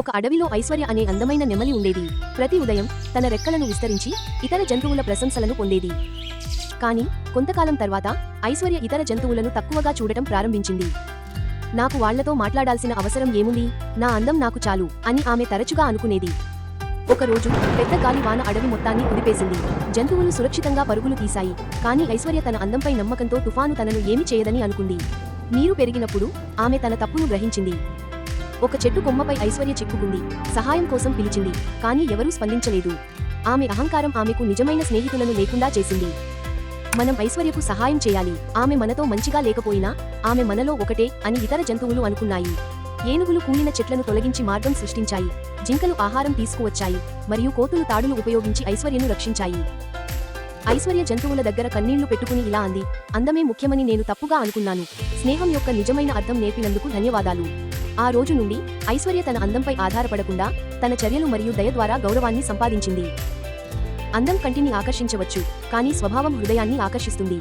ఒక అడవిలో ఐశ్వర్య అనే అందమైన నెమలి ఉండేది. ప్రతి ఉదయం తన రెక్కలను విస్తరించి ఇతర జంతువుల ప్రశంసలను పొందేది. కానీ కొంతకాలం తర్వాత ఐశ్వర్య ఇతర జంతువులను తక్కువగా చూడటం ప్రారంభించింది. నాకు వాళ్ళతో మాట్లాడాల్సిన అవసరం ఏముంది? నా అందం నాకు చాలు అని ఆమె తరచుగా అనుకునేది. ఒకరోజు పెద్ద గాలి వాన అడవి మొత్తాన్ని కుదిపేసింది. జంతువులు సురక్షితంగా పరుగులు తీశాయి. కానీ ఐశ్వర్య తన అందంపై నమ్మకంతో తుఫాను తనను ఏమి చేయదని అనుకుంది. నీరు పెరిగినప్పుడు ఆమె తన తప్పును గ్రహించింది. ఒక చెట్టు కొమ్మపై ఐశ్వర్య చిక్కుకుంది. సహాయం కోసం పిలిచింది కానీ ఎవరూ స్పందించలేదు. ఆమె అహంకారం ఆమెకు నిజమైన స్నేహితులను లేకుండా చేసింది. మనం ఐశ్వర్యకు సహాయం చేయాలి. ఆమె మనతో మంచిగా లేకపోయినా ఆమె మనలో ఒకటే అని ఇతర జంతువులు అనుకున్నాయి. ఏనుగులు కూలిన చెట్లను తొలగించి మార్గం సృష్టించాయి. జింకలు ఆహారం తీసుకువచ్చాయి మరియు కోతులు తాడులు ఉపయోగించి ఐశ్వర్యను రక్షించాయి. ఐశ్వర్య జంతువుల దగ్గర కన్నీళ్ళు పెట్టుకుని ఇలా అంది అందమే ముఖ్యమని నేను తప్పుగా అనుకున్నాను. స్నేహం యొక్క నిజమైన అర్థం నేర్పినందుకు ధన్యవాదాలు. ఆ రోజు నుండి ఐశ్వర్య తన అందంపై ఆధారపడకుండా తన చర్యలు మరియు దయ ద్వారా గౌరవాన్ని సంపాదించింది. అందం కంటిని ఆకర్షించవచ్చు కానీ స్వభావం హృదయాన్ని ఆకర్షిస్తుంది.